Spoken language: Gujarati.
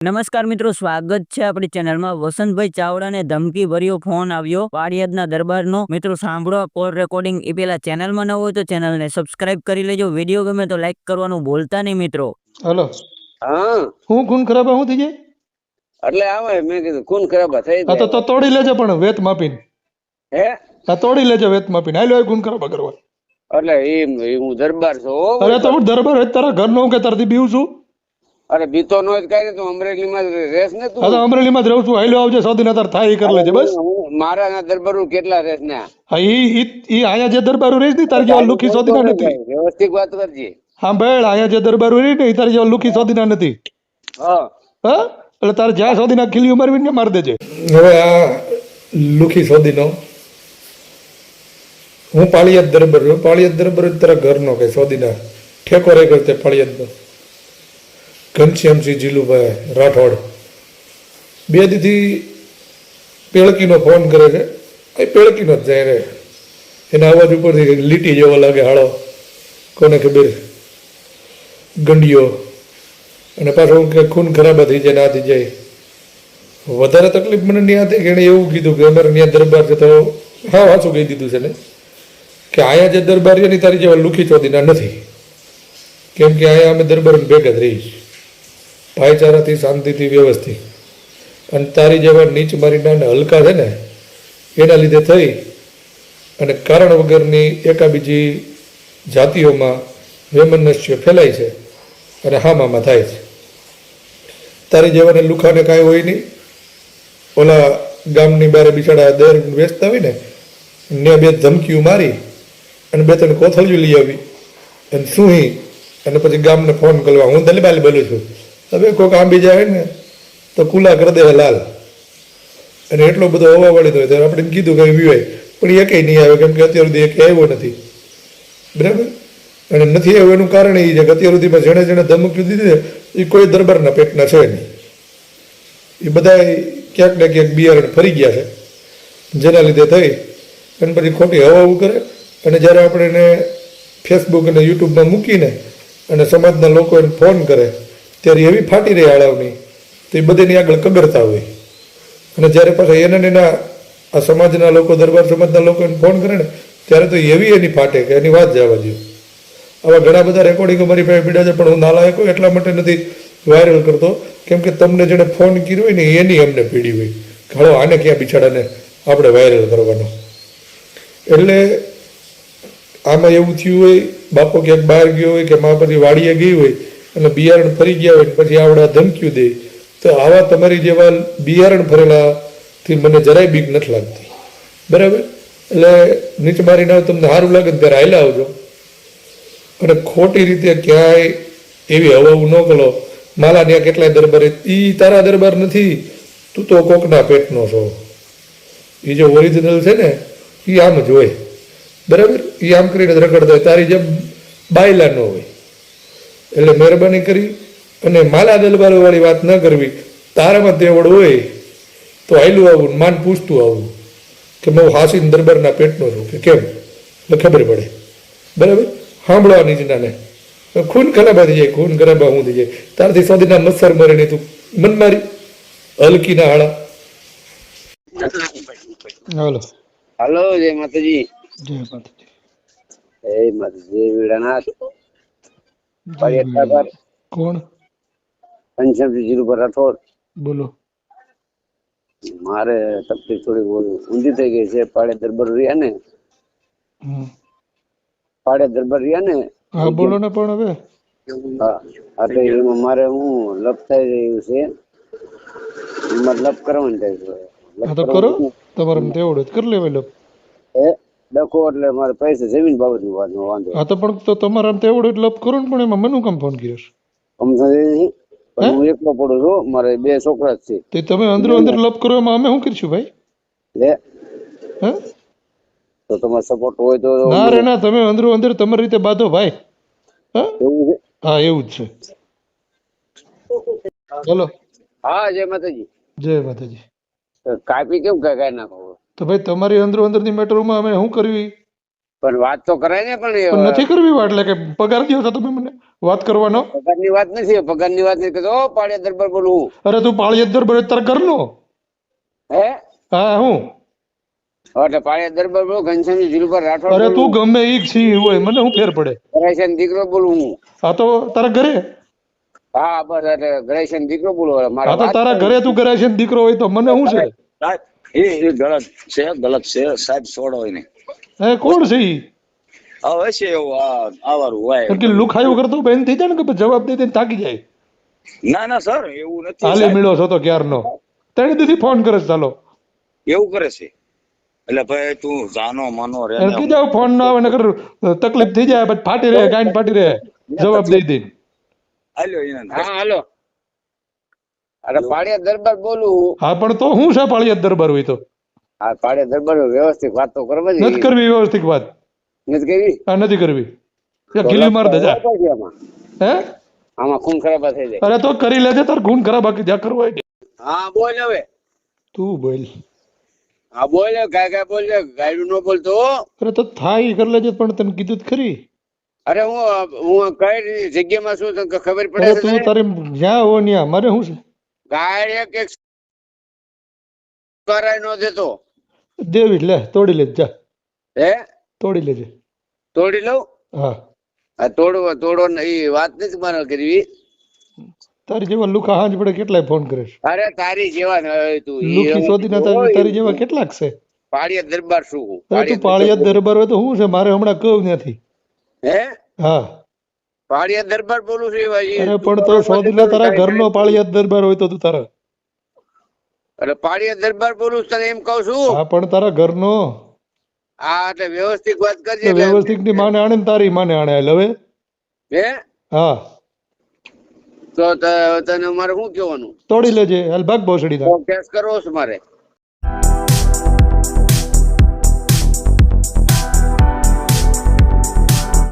નમસ્કાર મિત્રો સ્વાગત છે આપણી ચેનલમાં. વસંતભાઈ ચાવડાને ધમકી ભર્યો ફોન આવ્યો. વાડિયાદના દરબારનો મિત્રો સાંભળો કોલ રેકોર્ડિંગ એ પેલા ચેનલમાં ન હોય તો ચેનલને સબસ્ક્રાઇબ કરી લેજો. વીડિયો ગમે તો લાઈક કરવાનું ભૂલતા નહીં મિત્રો. હલો. હા. હું ખૂન ખરાબ હું થઈ જાય? એટલે આવે મેં કીધું ખૂન ખરાબ થઈ જાય તો તો તોડી લેજો પણ વેત માપીને. હે? તો તોડી લેજો વેત માપીને. હાલો ખૂન ખરાબ કરવા. એટલે એ હું દરબાર છું અરે તો હું દરબાર તારા ઘરનું કે તારથી બીવું છું? અરે બીતો નો જ કઈ તું અમરેલીમાં જ રેસ ને તું? હા તો અમરેલીમાં જ રહું છું. હેલો આવજે સૌથી નતર થાય કરી લેજે બસ. મારા ના દરબાર કેટલા રેસ ને હા ઈ ઈ- ઈ અહીંયા જે દરબારો રેસની તાર જેવા લુખી સોદીના નથી. વ્યવસ્થિત વાત કરજે. હા બેળ આયા જે દરબારો રેસ ને તાર જેવા લુખી સોદીના નથી. હા. હા? એટલે તારે જ્યાં સોદીના ખીલી ઉમર ને માર દેજે. હવે આ લુખી સોદીનો હું પાળિયાદ દરબાર પાળિયાદ દરબાર તારા ઘરનો કે સોદીના. ઠેકો રે કરતે પાળિયાદનો ઘનશ્યામસિંહ જીલુભાઈ રાઠોડ. બે દીથી પેળકીનો ફોન કરે છે. એ પેળકીનો જ જાય એના અવાજ ઉપરથી લીટી જેવો લાગે, હાળો. કોને ખબર? ગંડિયો. અને પાછો કે ખૂન ખરાબા થઈ જાય ના થઈ જાય. વધારે તકલીફ મને ત્યાં હતી કે એણે એવું કીધું કે અમારે ત્યાં દરબાર છે તો હા વાંચું કહી દીધું છે ને. કે અહીંયા જે દરબાર છે ને તારી જેવા લુખી ચોદીના નથી. કેમ કે અહીંયા અમે દરબાર ભેગા જ રહીશ ભાઈચારાથી શાંતિથી વ્યવસ્થિત. અને તારી જેવા નીચ મારીના અને હલકા છે ને, એના લીધે થઈ અને કારણ વગરની એકાબીજી જાતિઓમાં વૈમનસ્ય ફેલાય છે અને હામામાં થાય છે. તારી જેવાને લુખાને કાંઈ હોય નહીં. ઓલા ગામની બારે બિચારા દર વેચતા હોય ને ને બે ધમકીઓ મારી અને બે ત્રણ કોથળીઓ લઈ આવી. અને સુહી અને પછી ગામને ફોન કરવા હું દલીબાલી બોલું છું. હવે કોઈક આંબી જાય ને, તો કુલા કરી દે લાલ. અને એટલો બધો હવા વળી તો આપણે કીધું કે વિવાય. પણ એ કંઈ નહીં આવે, કેમ કે અત્યાર સુધી એક આવ્યો નથી. બરાબર? અને નથી આવ્યો એનું કારણ એ છે કે અત્યાર સુધીમાં જેણે જેણે ધમકી દીધી એ કોઈ દરબારના પેટના છે નહીં. એ બધા ક્યાંક ને ક્યાંક બિયારણ ફરી ગયા છે. જેના લીધે થઈ. અને પછી ખોટી હવા કરે. અને જ્યારે આપણે એને ફેસબુક અને યુટ્યુબમાં મૂકીને અને સમાજના લોકો એને ફોન કરે ત્યારે એવી ફાટી રહી આળવની તો એ બધીની આગળ કગરતા હોય. અને જ્યારે પાછા એને એના આ સમાજના લોકો, દરબાર સમાજના લોકોને ફોન કરે ને, ત્યારે તો એવી એની ફાટે કે એની વાત જવા દો આવા ઘણા બધા રેકોર્ડિંગો મારી પાસે પીડા છે, પણ હું નાલાયક હોય એટલા માટે નથી વાયરલ કરતો. કેમ કે તમને જેણે ફોન કર્યો હોય ને, એની અમને પીડી હોય ઘણો આને ક્યાં બિચાડાને આપણે વાયરલ કરવાનો. એટલે આમાં એવું થયું હોય, બાપો ક્યાંક બહાર ગયો હોય કે મા પછી વાડીએ ગઈ હોય અને બિયારણ ફરી ગયા હોય પછી આવડા ધમક્યું દે, તો આવા તમારી જેવા બિયારણ ફરેલાથી મને જરાય બીક નથી લાગતી. બરાબર? એટલે નીચે મારીને આવ તમને સારું લાગે ત્યારે હાલ્યા આવજો. અને ખોટી રીતે ક્યાંય એવી હવાવું ન કરો માલા ત્યાં કેટલાય દરબાર એ તારા દરબાર નથી, તું તો કોકના પેટનો છો. એ જે ઓરિજિનલ છે ને એ આમ જ હોય. બરાબર? એ આમ કરીને રગડતા હોય. તારી જેમ બાયલા ન હોય. એટલે મહેરબાની કરી અને માલા દલબારોવાળી વાત ન કરવી. તારામાં તેવડ હોય તો આયલું આવું માન પૂછતું આવું કે હું હાસીન દરબારના પેટનો છું કે કેમ? એટલે ખબર પડે. બરાબર? સાંભળવાની જ નાને ખૂન ખરાબા થઈ જાય ખૂન ખરાબા હું થઈ જાય. તારથી સોદીના મચ્છર મરે નહીં તું. મન મારી. હલકી ના હાળા. હલો. હલો જય માતાજી. જય માતાજી. જય માતાજી વીડાનાથ કોણ? જીરુભા રાઠોડ. બોલો. મારે તકલીફ થોડી ઊંધી થઈ ગઈ છે પાડે દરબાર રહ્યા ને. પાડે દરબાર રહ્યા ને હા બોલો ને પણ હવે. હા એટલે એમાં મારે હું લપ થઈ રહ્યું છે. લપ કરવાનું થાય છે. હા તો કરો. તમારે તેવડે કરી લેવાય લપ. એ ડખો એટલે મારે પૈસા જમીન બાબતની વાત વાંધો. હા તો પણ તો તમારે આમ તેવડો એટલે કરો ને પણ એમાં મને કેમ ફોન કર્યો? સમજાય? પણ હું? એકલો પડું છું. મારે બે છોકરા જ છે. તે તમે અંદરો અંદર લપ કરો એમાં અમે શું કરીશું ભાઈ? લે. હે? તો તમારો સપોર્ટ હોય તો ના રે ના તમે અંદરો અંદર તમારી રીતે બાંધો ભાઈ. હા? એવું છે? હા એવું જ છે. ચલો હા જય માતાજી. જય માતાજી. કાપી કેમ કાઈ નાખો? તો ભાઈ તમારી અંદરો અંદરની મેટરોમાં અમે શું કરવી? પણ વાત તો કરાય ને પણ નથી કરવી વાત? એટલે કે પગાર દો છો તમે મને? વાત કરવાનો? પગારની વાત નથી પગારની વાત નથી કરતો. પાળિયા દરબાર બોલું. અરે તું પાળિયદ્દર બરે તારા ઘરનો? હે? હા હું? એટલે પાળિયા દરબાર બોલું ઘનશ્યામજી ધીરુભાઈ રાઠોડ અરે તું ગમે ઈ સિંહ હોય મને શું ફેર પડે? ઘનશ્યામ દીકરો બોલું હું. આ તો તારા ઘરે? હા બસ એટલે ઘરેશન દીકરો બોલો મારા તો તારા ઘરે તું છે ને દીકરો હોય તો મને શું છે? એ એ ગલત છે ગલત છે. સાહેબ છોડો એને. એ કોણ છે હવે છે એવું આ આવારું હોય. કે લુખાયું કરતો બેન થઈ જાય ને કે જવાબ દે દઈને થાકી જાય. ના ના સર એવું નથી. હાલે મેળો છો તો ક્યારનો? તેણે દીધી ફોન કરે છે ચાલો. એવું કરે છે. એટલે ભાઈ તું જાનો માનો રે એને કીધું ફોન ના આવે નકર તકલીફ થઈ જાય પછી ફાટી રહે ગાંઠ ફાટી રહે. જવાબ દઈ દે. હાલો હા હાલો. અરે પાડિયા દરબાર બોલું હા. પણ તો હું છે પાળિયા દરબાર હોય તો? હા પાડિયા દરબાર વ્યવસ્થિત વાત તો કરવા નથી કરવી વ્યવસ્થિત વાત. નથી કરવી? હા નથી કરવી. ગીલી માર દે આમાં. હે? આમાં ખૂન ખરાબ થઈ જાય. અરે તો કરી લેજે તાર ખૂન ખરાબ જ્યાં કરવો હોય. હા બોલ હવે. તું બોલ. હા બોલ ગાય ગાય બોલ ગાયડું બોલ બોલતો અરે તો થાય કરી લેજે પણ તને કીધું જ ખરી. અરે હું હું કઈ જગ્યામાં છું તને ખબર પડે તું? તારે જ્યાં હો ન્યા મારે શું છે? ગાય એક એક કરાય નો દેતો દેવી લે તોડી લેજે જા. હે? તોડી લેજે. તોડી લઉં? હા. આ તોડવો તોડો એ વાત નથી મારે કરવી. તારી જેવા લુખા હાંજ પડે કેટલાય ફોન કરે અરે તારી જેવા ને તું શોધી ના તારી જેવા કેટલાક છે? પાળિયા દરબાર શું? પાળિયા દરબાર. હોય તો શું છે? મારે હમણાં કહું નથી. હે? હા. પાળિયા દરબાર બોલું છું અરે પણ તો શોધી તારા ઘરનો કાંઈ. દરબાર હોય તો તું તારા. અરે પાળિયા દરબાર બોલું છું તને એમ કહું છું. હા પણ તારા ઘરનો. હા એટલે વ્યવસ્થિત વાત કરજે વ્યવસ્થિતની માને આણે તારી માને આણે હવે. હે? હા. તો તને મારે શું કહેવાનું? તોડી લેજે. હાલ ભાગ ભોસડી તો કેસ કરવો છે મારે.